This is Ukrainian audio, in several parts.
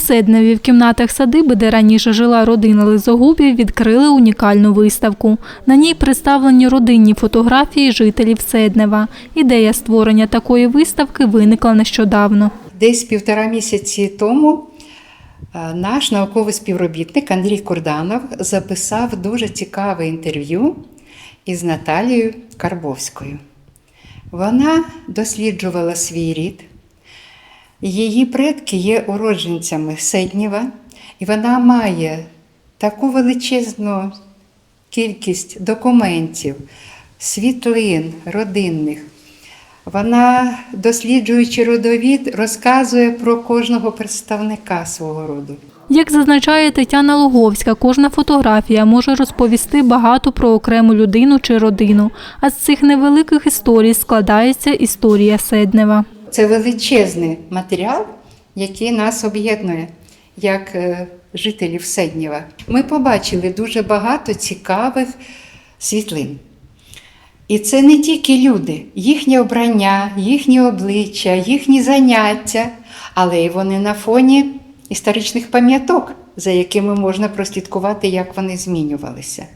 Седневі в кімнатах садиби, де раніше жила родина Лизогубів, відкрили унікальну виставку. На ній представлені родинні фотографії жителів Седнева. Ідея створення такої виставки виникла нещодавно. Десь півтора місяці тому е, наш науковий співробітник Андрій Курданов записав дуже цікаве інтерв'ю із Наталією Карбовською. Вона досліджувала свій рід. Її предки є уродженцями Седнєва, і вона має таку величезну кількість документів, світлин родинних. Вона, досліджуючи родовід, розказує про кожного представника свого роду. Як зазначає Тетяна Логовська, кожна фотографія може розповісти багато про окрему людину чи родину. А з цих невеликих історій складається історія Седнева. Це величезний матеріал, який нас об'єднує як е, жителів Седнєва. Ми побачили дуже багато цікавих світлин. І це не тільки люди, їхнє обрання, їхні обличчя, їхні заняття, але й вони на фоні історичних пам'яток, за якими можна прослідкувати, як вони змінювалися.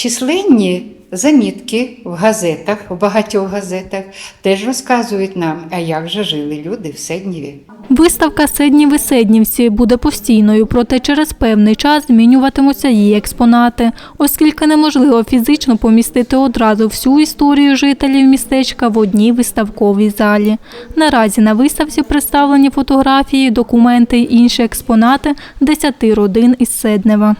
Численні замітки в газетах, в багатьох газетах, теж розказують нам, а як же жили люди в Седнєві. Виставка Седніви Седнівці буде постійною, проте через певний час змінюватимуться її експонати, оскільки неможливо фізично помістити одразу всю історію жителів містечка в одній виставковій залі. Наразі на виставці представлені фотографії, документи й інші експонати 10 родин із Седнева.